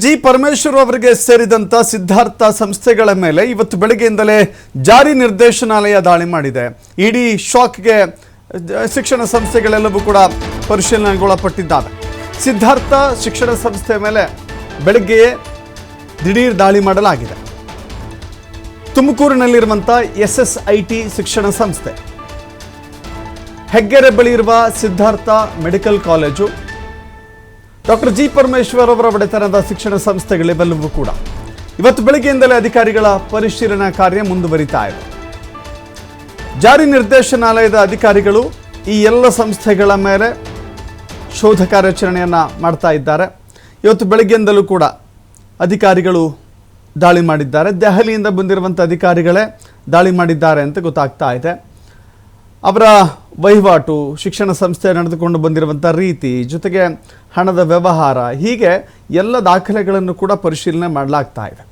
G Parameshwar ಅವರಿಗೆ ಸೇರಿದಂತ ಸಿದ್ಧಾರ್ಥ ಸಂಸ್ಥೆಗಳ ಮೇಲೆ ಇವತ್ತು ಬೆಳಗ್ಗೆಯಿಂದಲೇ ಜಾರಿ ನಿರ್ದೇಶನಾಲಯ ದಾಳಿ ಮಾಡಿದೆ. ಇಡೀ ಶಾಕ್ಗೆ ಶಿಕ್ಷಣ ಸಂಸ್ಥೆಗಳೆಲ್ಲವೂ ಕೂಡ ಪರಿಶೀಲನೆಗೊಳಪಟ್ಟಿದ್ದಾವೆ. ಸಿದ್ಧಾರ್ಥ ಶಿಕ್ಷಣ ಸಂಸ್ಥೆ ಮೇಲೆ ಬೆಳಗ್ಗೆಯೇ ದಿಢೀರ್ ದಾಳಿ ಮಾಡಲಾಗಿದೆ. ತುಮಕೂರಿನಲ್ಲಿರುವಂಥ ಎಸ್ ಎಸ್ ಐ ಟಿ ಶಿಕ್ಷಣ ಸಂಸ್ಥೆ. ಹೆಗ್ಗೆರೆ ಬಳಿ ಇರುವ Siddhartha medical college doctor G Parameshwar ಅವರ ಒಡೆತನದ ಶಿಕ್ಷಣ ಸಂಸ್ಥೆಗಳಿವೆಲ್ಲವೂ ಕೂಡ. ಇವತ್ತು ಬೆಳಗ್ಗೆಯಿಂದಲೇ ಅಧಿಕಾರಿಗಳ ಪರಿಶೀಲನಾ ಕಾರ್ಯ ಮುಂದುವರಿತಾ ಇದೆ. ಜಾರಿ ನಿರ್ದೇಶನಾಲಯದ ಅಧಿಕಾರಿಗಳು ಈ ಎಲ್ಲ ಸಂಸ್ಥೆಗಳ ಮೇಲೆ ಶೋಧ ಕಾರ್ಯಾಚರಣೆಯನ್ನು ಮಾಡ್ತಾ ಇದ್ದಾರೆ. ಇವತ್ತು ಬೆಳಗ್ಗೆಯಿಂದಲೂ ಕೂಡ ಅಧಿಕಾರಿಗಳು ದಾಳಿ ಮಾಡಿದ್ದಾರೆ. ದೆಹಲಿಯಿಂದ ಬಂದಿರುವಂಥ ಅಧಿಕಾರಿಗಳೇ ದಾಳಿ ಮಾಡಿದ್ದಾರೆ ಅಂತ ಗೊತ್ತಾಗ್ತಾ ಇದೆ. ಅವರ ವಹಿವಾಟು ಶಿಕ್ಷಣ ಸಂಸ್ಥೆ ನಡೆದುಕೊಂಡು ಬಂದಿರುವಂಥ ರೀತಿ, ಜೊತೆಗೆ ಹಣದ ವ್ಯವಹಾರ, ಹೀಗೆ ಎಲ್ಲ ದಾಖಲೆಗಳನ್ನು ಕೂಡ ಪರಿಶೀಲನೆ ಮಾಡಲಾಗ್ತಾ ಇದೆ.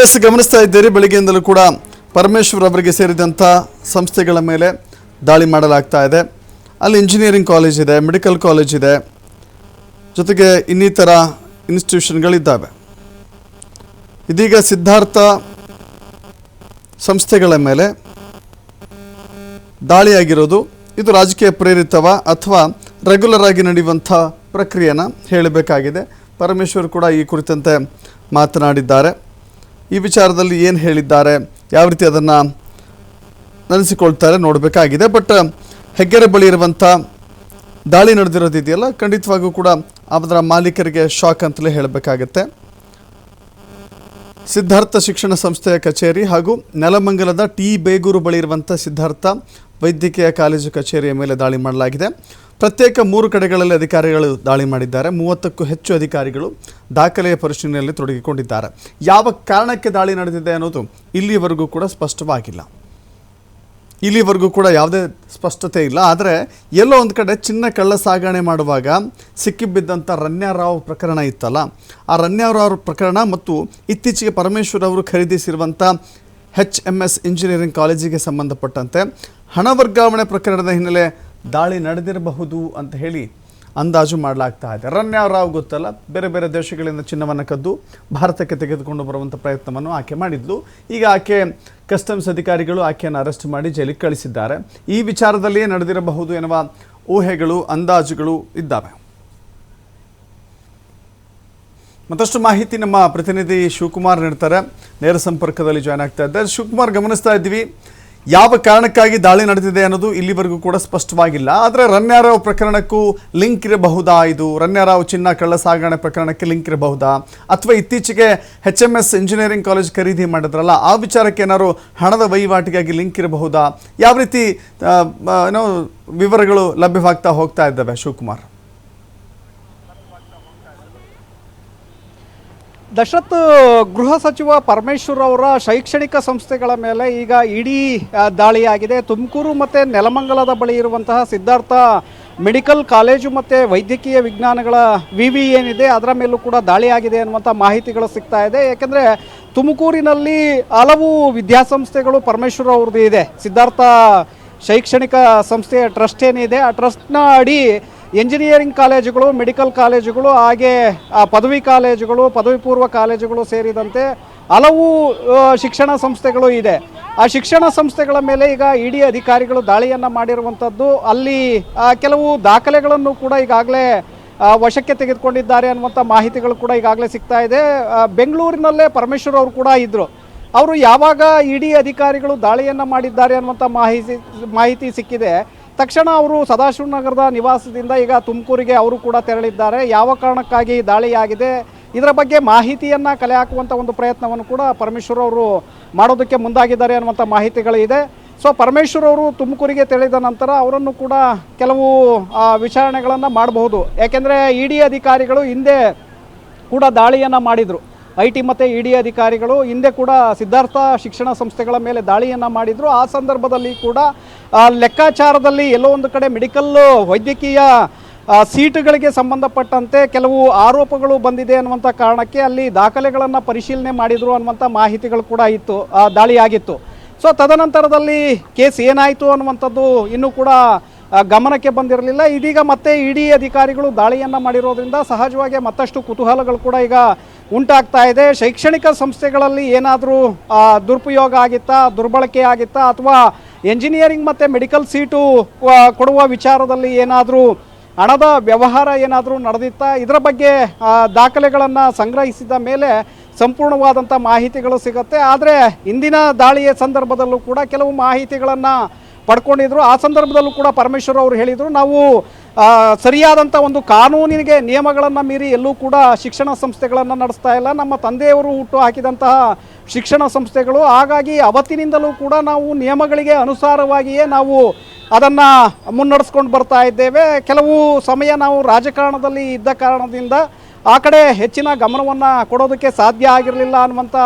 ಎಸ್ ಗಮನಿಸ್ತಾ ಇದ್ದೀರಿ, ಬೆಳಗ್ಗೆಯಿಂದಲೂ ಕೂಡ ಪರಮೇಶ್ವರ್ ಅವರಿಗೆ ಸೇರಿದಂಥ ಸಂಸ್ಥೆಗಳ ಮೇಲೆ ದಾಳಿ ಮಾಡಲಾಗ್ತಾ ಇದೆ. ಅಲ್ಲಿ ಇಂಜಿನಿಯರಿಂಗ್ ಕಾಲೇಜ್ ಇದೆ ಮೆಡಿಕಲ್ ಕಾಲೇಜ್ ಇದೆ. ಜೊತೆಗೆ ಇನ್ನಿತರ ಇನ್ಸ್ಟಿಟ್ಯೂಷನ್ಗಳಿದ್ದಾವೆ ಇದೀಗ ಸಿದ್ಧಾರ್ಥ ಸಂಸ್ಥೆಗಳ ಮೇಲೆ ದಾಳಿಯಾಗಿರೋದು ಇದು ರಾಜಕೀಯ ಪ್ರೇರಿತವ ಅಥವಾ ರೆಗ್ಯುಲರ್ ಆಗಿ ನಡೆಯುವಂಥ ಪ್ರಕ್ರಿಯೆನ ಹೇಳಬೇಕಾಗಿದೆ. ಪರಮೇಶ್ವರ್ ಕೂಡ ಈ ಕುರಿತಂತೆ ಮಾತನಾಡಿದ್ದಾರೆ. ಈ ವಿಚಾರದಲ್ಲಿ ಏನು ಹೇಳಿದ್ದಾರೆ, ಯಾವ ರೀತಿ ಅದನ್ನು ನೆನೆಸಿಕೊಳ್ತಾರೆ ನೋಡಬೇಕಾಗಿದೆ. ಬಟ್ ಹೆಗ್ಗೆರೆ ಬಳಿ ಇರುವಂಥ ದಾಳಿ ನಡೆದಿರೋದಿದೆಯಲ್ಲ ಖಂಡಿತವಾಗೂ ಕೂಡ ಅದರ ಮಾಲೀಕರಿಗೆ ಶಾಕ್ ಅಂತಲೇ ಹೇಳಬೇಕಾಗತ್ತೆ. ಸಿದ್ಧಾರ್ಥ ಶಿಕ್ಷಣ ಸಂಸ್ಥೆಯ ಕಚೇರಿ ಹಾಗೂ ನೆಲಮಂಗಲದ ಟಿ. ಬೇಗೂರು ಬಳಿ ಇರುವಂಥ ಸಿದ್ಧಾರ್ಥ ವೈದ್ಯಕೀಯ ಕಾಲೇಜು ಕಚೇರಿಯ ಮೇಲೆ ದಾಳಿ ಮಾಡಲಾಗಿದೆ. ಪ್ರತ್ಯೇಕ ಮೂರು ಕಡೆಗಳಲ್ಲಿ ಅಧಿಕಾರಿಗಳು ದಾಳಿ ಮಾಡಿದ್ದಾರೆ. ಮೂವತ್ತಕ್ಕೂ ಹೆಚ್ಚು ಅಧಿಕಾರಿಗಳು ದಾಖಲೆಯ ಪರಿಶೀಲನೆಯಲ್ಲಿ ತೊಡಗಿಕೊಂಡಿದ್ದಾರೆ. ಯಾವ ಕಾರಣಕ್ಕೆ ದಾಳಿ ನಡೆದಿದೆ ಅನ್ನೋದು ಇಲ್ಲಿವರೆಗೂ ಕೂಡ ಸ್ಪಷ್ಟವಾಗಿಲ್ಲ. ಇಲ್ಲಿವರೆಗೂ ಕೂಡ ಯಾವುದೇ ಸ್ಪಷ್ಟತೆ ಇಲ್ಲ. ಆದರೆ ಎಲ್ಲೋ ಒಂದು ಕಡೆ ಚಿನ್ನ ಕಳ್ಳ ಸಾಗಣೆ ಮಾಡುವಾಗ ಸಿಕ್ಕಿಬಿದ್ದಂಥ ರನ್ಯಾರಾವ್ ಪ್ರಕರಣ ಇತ್ತಲ್ಲ. ಆ ರನ್ಯಾರಾವ್ ಪ್ರಕರಣ ಮತ್ತು ಇತ್ತೀಚೆಗೆ ಪರಮೇಶ್ವರ್ ಅವರು ಖರೀದಿಸಿರುವಂಥ ಎಚ್ ಎಂ ಎಸ್ ಇಂಜಿನಿಯರಿಂಗ್ ಕಾಲೇಜಿಗೆ ಸಂಬಂಧಪಟ್ಟಂತೆ ಹಣ ವರ್ಗಾವಣೆ ಪ್ರಕರಣದ ಹಿನ್ನೆಲೆ ದಾಳಿ ನಡೆದಿರಬಹುದು ಅಂತ ಹೇಳಿ ಅಂದಾಜು ಮಾಡಲಾಗ್ತಾ ಇದೆ. ರನ್ಯಾರಾವ್ ಗೊತ್ತಲ್ಲ, ಬೇರೆ ಬೇರೆ ದೇಶಗಳಿಂದ ಚಿನ್ನವನ್ನು ಕದ್ದು ಭಾರತಕ್ಕೆ ತೆಗೆದುಕೊಂಡು ಬರುವಂಥ ಪ್ರಯತ್ನವನ್ನು ಆಕೆ ಮಾಡಿದ್ಲು. ಈಗ ಆಕೆ ಕಸ್ಟಮ್ಸ್ ಅಧಿಕಾರಿಗಳು ಆಕೆಯನ್ನು ಅರೆಸ್ಟ್ ಮಾಡಿ ಜೈಲಿಗೆ ಕಳಿಸಿದ್ದಾರೆ. ಈ ವಿಚಾರದಲ್ಲಿಯೇ ನಡೆದಿರಬಹುದು ಎನ್ನುವ ಊಹೆಗಳು, ಅಂದಾಜುಗಳು ಇದ್ದಾವೆ. ಮತ್ತಷ್ಟು ಮಾಹಿತಿ ನಮ್ಮ ಪ್ರತಿನಿಧಿ ಶಿವಕುಮಾರ್ ನೀಡ್ತಾರೆ. ನೇರ ಸಂಪರ್ಕದಲ್ಲಿ ಜಾಯ್ನ್ ಆಗ್ತಾ ಇದ್ದಾರೆ. ಶಿವಕುಮಾರ್, ಗಮನಿಸ್ತಾ ಇದ್ವಿ ಯಾವ ಕಾರಣಕ್ಕಾಗಿ ದಾಳಿ ನಡೆದಿದೆ ಅನ್ನೋದು ಇಲ್ಲಿವರೆಗೂ ಕೂಡ ಸ್ಪಷ್ಟವಾಗಿಲ್ಲ. ಆದರೆ ರನ್ಯಾರಾವ್ ಪ್ರಕರಣಕ್ಕೂ ಲಿಂಕ್ ಇರಬಹುದಾ ಇದು? ರನ್ಯಾರಾವ್ ಚಿನ್ನ ಕಳ್ಳ ಸಾಗಣೆ ಪ್ರಕರಣಕ್ಕೆ ಲಿಂಕ್ ಇರಬಹುದಾ? ಅಥವಾ ಇತ್ತೀಚೆಗೆ H M S engineering college ಖರೀದಿ ಮಾಡಿದ್ರಲ್ಲ, ಆ ವಿಚಾರಕ್ಕೆ ಏನಾದ್ರು ಹಣದ ವಹಿವಾಟಿಗಾಗಿ ಲಿಂಕ್ ಇರಬಹುದಾ? ಯಾವ ರೀತಿ ಏನೋ ವಿವರಗಳು ಲಭ್ಯವಾಗ್ತಾ ಹೋಗ್ತಾ ಇದ್ದಾವೆ ಶಿವಕುಮಾರ್? ದಶರಥ್, ಗೃಹ ಸಚಿವ ಪರಮೇಶ್ವರ್ ಅವರ ಶೈಕ್ಷಣಿಕ ಸಂಸ್ಥೆಗಳ ಮೇಲೆ ಈಗ ಇಡೀ ದಾಳಿಯಾಗಿದೆ. ತುಮಕೂರು ಮತ್ತು ನೆಲಮಂಗಲದ ಬಳಿ ಇರುವಂತಹ ಸಿದ್ಧಾರ್ಥ ಮೆಡಿಕಲ್ ಕಾಲೇಜು ಮತ್ತು ವೈದ್ಯಕೀಯ ವಿಜ್ಞಾನಗಳ ವಿ ವಿ ಏನಿದೆ, ಅದರ ಮೇಲೂ ಕೂಡ ದಾಳಿಯಾಗಿದೆ ಅನ್ನುವಂಥ ಮಾಹಿತಿಗಳು ಸಿಗ್ತಾ ಇದೆ. ಯಾಕೆಂದರೆ ತುಮಕೂರಿನಲ್ಲಿ ಹಲವು ವಿದ್ಯಾಸಂಸ್ಥೆಗಳು ಪರಮೇಶ್ವರ್ ಅವ್ರದ್ದು ಇದೆ. ಸಿದ್ಧಾರ್ಥ ಶೈಕ್ಷಣಿಕ ಸಂಸ್ಥೆಯ ಟ್ರಸ್ಟ್ ಏನಿದೆ, ಆ ಟ್ರಸ್ಟ್ನ ಅಡಿ ಎಂಜಿನಿಯರಿಂಗ್ ಕಾಲೇಜುಗಳು, ಮೆಡಿಕಲ್ ಕಾಲೇಜುಗಳು, ಹಾಗೆ ಪದವಿ ಕಾಲೇಜುಗಳು, ಪದವಿ ಪೂರ್ವ ಕಾಲೇಜುಗಳು ಸೇರಿದಂತೆ ಹಲವು ಶಿಕ್ಷಣ ಸಂಸ್ಥೆಗಳು ಇದೆ. ಆ ಶಿಕ್ಷಣ ಸಂಸ್ಥೆಗಳ ಮೇಲೆ ಈಗ ಇಡಿ ಅಧಿಕಾರಿಗಳು ದಾಳಿಯನ್ನು ಮಾಡಿರುವಂಥದ್ದು ಅಲ್ಲಿ ಕೆಲವು ದಾಖಲೆಗಳನ್ನು ಕೂಡ ಈಗಾಗಲೇ ವಶಕ್ಕೆ ತೆಗೆದುಕೊಂಡಿದ್ದಾರೆ ಅನ್ನುವಂಥ ಮಾಹಿತಿಗಳು ಕೂಡ ಈಗಾಗಲೇ ಸಿಗ್ತಾ ಇದೆ. ಬೆಂಗಳೂರಿನಲ್ಲೇ ಪರಮೇಶ್ವರ್ ಅವರು ಕೂಡ ಇದ್ದರು ಅವರು ಯಾವಾಗ ಇಡಿ ಅಧಿಕಾರಿಗಳು ದಾಳಿಯನ್ನು ಮಾಡಿದ್ದಾರೆ ಅನ್ನುವಂಥ ಮಾಹಿತಿ ಮಾಹಿತಿ ಸಿಕ್ಕಿದೆ. ತಕ್ಷಣ ಅವರು ಸದಾಶಿವನಗರದ ನಿವಾಸದಿಂದ ಈಗ ತುಮಕೂರಿಗೆ ಅವರು ಕೂಡ ತೆರಳಿದ್ದಾರೆ. ಯಾವ ಕಾರಣಕ್ಕಾಗಿ ದಾಳಿಯಾಗಿದೆ? ಇದರ ಬಗ್ಗೆ ಮಾಹಿತಿಯನ್ನು ಕಲೆ ಹಾಕುವಂಥ ಒಂದು ಪ್ರಯತ್ನವನ್ನು ಕೂಡ ಪರಮೇಶ್ವರ್ ಅವರು ಮಾಡೋದಕ್ಕೆ ಮುಂದಾಗಿದ್ದಾರೆ ಅನ್ನುವಂಥ ಮಾಹಿತಿಗಳಿದೆ. ಸೊ ಪರಮೇಶ್ವರ್ ಅವರು ತುಮಕೂರಿಗೆ ತೆರಳಿದ ನಂತರ ಅವರನ್ನು ಕೂಡ ಕೆಲವು ವಿಚಾರಣೆಗಳನ್ನು ಮಾಡಬಹುದು. ಯಾಕೆಂದರೆ ಇ ಅಧಿಕಾರಿಗಳು ಹಿಂದೆ ಕೂಡ ದಾಳಿಯನ್ನು ಮಾಡಿದರು. ಐ ಟಿ ಮತ್ತು ಇ ಡಿ ಅಧಿಕಾರಿಗಳು, ಹಿಂದೆ ಕೂಡ ಸಿದ್ಧಾರ್ಥ ಶಿಕ್ಷಣ ಸಂಸ್ಥೆಗಳ ಮೇಲೆ ದಾಳಿಯನ್ನು ಮಾಡಿದರು. ಆ ಸಂದರ್ಭದಲ್ಲಿ ಕೂಡ ಲೆಕ್ಕಾಚಾರದಲ್ಲಿ ಎಲ್ಲೋ ಒಂದು ಕಡೆ ಮೆಡಿಕಲ್, ವೈದ್ಯಕೀಯ ಸೀಟುಗಳಿಗೆ ಸಂಬಂಧಪಟ್ಟಂತೆ ಕೆಲವು ಆರೋಪಗಳು ಬಂದಿದೆ ಅನ್ನುವಂಥ ಕಾರಣಕ್ಕೆ ಅಲ್ಲಿ ದಾಖಲೆಗಳನ್ನು ಪರಿಶೀಲನೆ ಮಾಡಿದರು ಅನ್ನುವಂಥ ಮಾಹಿತಿಗಳು ಕೂಡ ಇತ್ತು ದಾಳಿಯಾಗಿತ್ತು. ಸೊ ತದನಂತರದಲ್ಲಿ ಕೇಸ್ ಏನಾಯಿತು ಅನ್ನುವಂಥದ್ದು ಇನ್ನೂ ಕೂಡ ಗಮನಕ್ಕೆ ಬಂದಿರಲಿಲ್ಲ. ಇದೀಗ ಮತ್ತೆ ಇಡಿ ಅಧಿಕಾರಿಗಳು ದಾಳಿಯನ್ನು ಮಾಡಿರೋದ್ರಿಂದ ಸಹಜವಾಗಿ ಮತ್ತಷ್ಟು ಕುತೂಹಲಗಳು ಕೂಡ ಈಗ ಉಂಟಾಗ್ತಾ ಇದೆ. ಶೈಕ್ಷಣಿಕ ಸಂಸ್ಥೆಗಳಲ್ಲಿ ಏನಾದರೂ ದುರುಪಯೋಗ ಆಗಿತ್ತಾ, ದುರ್ಬಳಕೆ ಆಗಿತ್ತಾ, ಅಥವಾ ಎಂಜಿನಿಯರಿಂಗ್ ಮತ್ತು ಮೆಡಿಕಲ್ ಸೀಟು ಕೊಡುವ ವಿಚಾರದಲ್ಲಿ ಏನಾದರೂ ಹಣದ ವ್ಯವಹಾರ ಏನಾದರೂ ನಡೆದಿತ್ತಾ? ಇದರ ಬಗ್ಗೆ ದಾಖಲೆಗಳನ್ನು ಸಂಗ್ರಹಿಸಿದ ಮೇಲೆ ಸಂಪೂರ್ಣವಾದಂಥ ಮಾಹಿತಿಗಳು ಸಿಗುತ್ತೆ. ಆದರೆ ಇಂದಿನ ದಾಳಿಯ ಸಂದರ್ಭದಲ್ಲೂ ಕೂಡ ಕೆಲವು ಮಾಹಿತಿಗಳನ್ನು ಪಡ್ಕೊಂಡಿದ್ರು. ಆ ಸಂದರ್ಭದಲ್ಲೂ ಕೂಡ ಪರಮೇಶ್ವರ್ ಅವರು ಹೇಳಿದರು, ನಾವು ಸರಿಯಾದಂಥ ಒಂದು ಕಾನೂನಿಗೆ ನಿಯಮಗಳನ್ನು ಮೀರಿ ಎಲ್ಲೂ ಕೂಡ ಶಿಕ್ಷಣ ಸಂಸ್ಥೆಗಳನ್ನು ನಡೆಸ್ತಾ ಇಲ್ಲ. ನಮ್ಮ ತಂದೆಯವರು ಹುಟ್ಟು ಹಾಕಿದಂತಹ ಶಿಕ್ಷಣ ಸಂಸ್ಥೆಗಳು. ಹಾಗಾಗಿ ಅವತ್ತಿನಿಂದಲೂ ಕೂಡ ನಾವು ನಿಯಮಗಳಿಗೆ ಅನುಸಾರವಾಗಿಯೇ ನಾವು ಅದನ್ನು ಮುನ್ನಡೆಸ್ಕೊಂಡು ಬರ್ತಾ ಇದ್ದೇವೆ. ಕೆಲವು ಸಮಯ ನಾವು ರಾಜಕಾರಣದಲ್ಲಿ ಇದ್ದ ಕಾರಣದಿಂದ ಆ ಕಡೆ ಹೆಚ್ಚಿನ ಗಮನವನ್ನು ಕೊಡೋದಕ್ಕೆ ಸಾಧ್ಯ ಆಗಿರಲಿಲ್ಲ ಅನ್ನುವಂಥ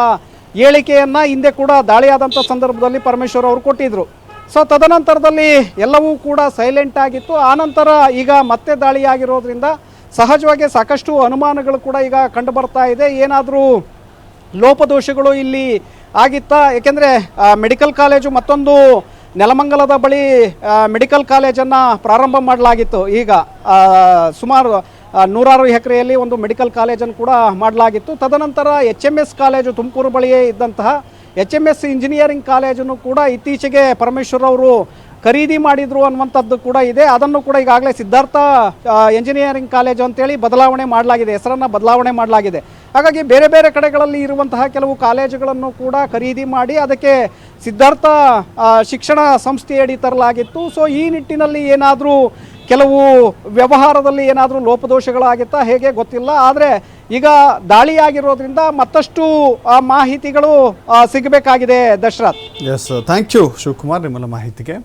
ಹೇಳಿಕೆಯನ್ನು ಹಿಂದೆ ಕೂಡ ದಾಳಿಯಾದಂಥ ಸಂದರ್ಭದಲ್ಲಿ ಪರಮೇಶ್ವರ್ ಅವರು ಕೊಟ್ಟಿದ್ದರು ಸೊ ತದನಂತರದಲ್ಲಿ ಎಲ್ಲವೂ ಕೂಡ ಸೈಲೆಂಟ್ ಆಗಿತ್ತು. ಆನಂತರ ಈಗ ಮತ್ತೆ ದಾಳಿಯಾಗಿರೋದ್ರಿಂದ ಸಹಜವಾಗಿ ಸಾಕಷ್ಟು ಅನುಮಾನಗಳು ಕೂಡ ಈಗ ಕಂಡು ಬರ್ತಾ ಇದೆ. ಏನಾದರೂ ಲೋಪದೋಷಗಳು ಇಲ್ಲಿ ಆಗಿತ್ತಾ? ಏಕೆಂದರೆ ಮೆಡಿಕಲ್ ಕಾಲೇಜು ಮತ್ತೊಂದು ನೆಲಮಂಗಲದ ಬಳಿ ಮೆಡಿಕಲ್ ಕಾಲೇಜನ್ನು ಪ್ರಾರಂಭ ಮಾಡಲಾಗಿತ್ತು. ಈಗ ಸುಮಾರು ನೂರಾರು ಎಕರೆಯಲ್ಲಿ ಒಂದು ಮೆಡಿಕಲ್ ಕಾಲೇಜನ್ನು ಕೂಡ ಮಾಡಲಾಗಿತ್ತು. ತದನಂತರ H M S college Tumakuru ಬಳಿಯೇ ಇದ್ದಂತಹ ಎಚ್ ಎಂ ಎಸ್ ಇಂಜಿನಿಯರಿಂಗ್ ಕಾಲೇಜನ್ನು ಕೂಡ ಇತ್ತೀಚೆಗೆ ಪರಮೇಶ್ವರ್ ಅವರು ಖರೀದಿ ಮಾಡಿದ್ರು ಅನ್ನುವಂಥದ್ದು ಕೂಡ ಇದೆ. ಅದನ್ನು ಕೂಡ ಈಗಾಗಲೇ ಸಿದ್ಧಾರ್ಥ ಇಂಜಿನಿಯರಿಂಗ್ ಕಾಲೇಜು ಅಂತೇಳಿ ಬದಲಾವಣೆ ಮಾಡಲಾಗಿದೆ. ಹೆಸರನ್ನು ಬದಲಾವಣೆ ಮಾಡಲಾಗಿದೆ. ಹಾಗಾಗಿ ಬೇರೆ ಬೇರೆ ಕಡೆಗಳಲ್ಲಿ ಇರುವಂತಹ ಕೆಲವು ಕಾಲೇಜುಗಳನ್ನು ಕೂಡ ಖರೀದಿ ಮಾಡಿ ಅದಕ್ಕೆ ಸಿದ್ಧಾರ್ಥ ಶಿಕ್ಷಣ ಸಂಸ್ಥೆಯಡಿ ತರಲಾಗಿತ್ತು. ಸೊ ಈ ನಿಟ್ಟಿನಲ್ಲಿ ಏನಾದರೂ ಕೆಲವು ವ್ಯವಹಾರದಲ್ಲಿ ಏನಾದರೂ ಲೋಪದೋಷಗಳಾಗಿತ್ತಾ ಹೇಗೆ ಗೊತ್ತಿಲ್ಲ, ಆದರೆ ಈಗ ದಾಳಿಯಾಗಿರೋದ್ರಿಂದ ಮತ್ತಷ್ಟು ಮಾಹಿತಿಗಳು ಸಿಗಬೇಕಾಗಿದೆ Dasharath. Yes thank you Shivakumar ನಿಮ್ಮಲ್ಲ ಮಾಹಿತಿಗೆ.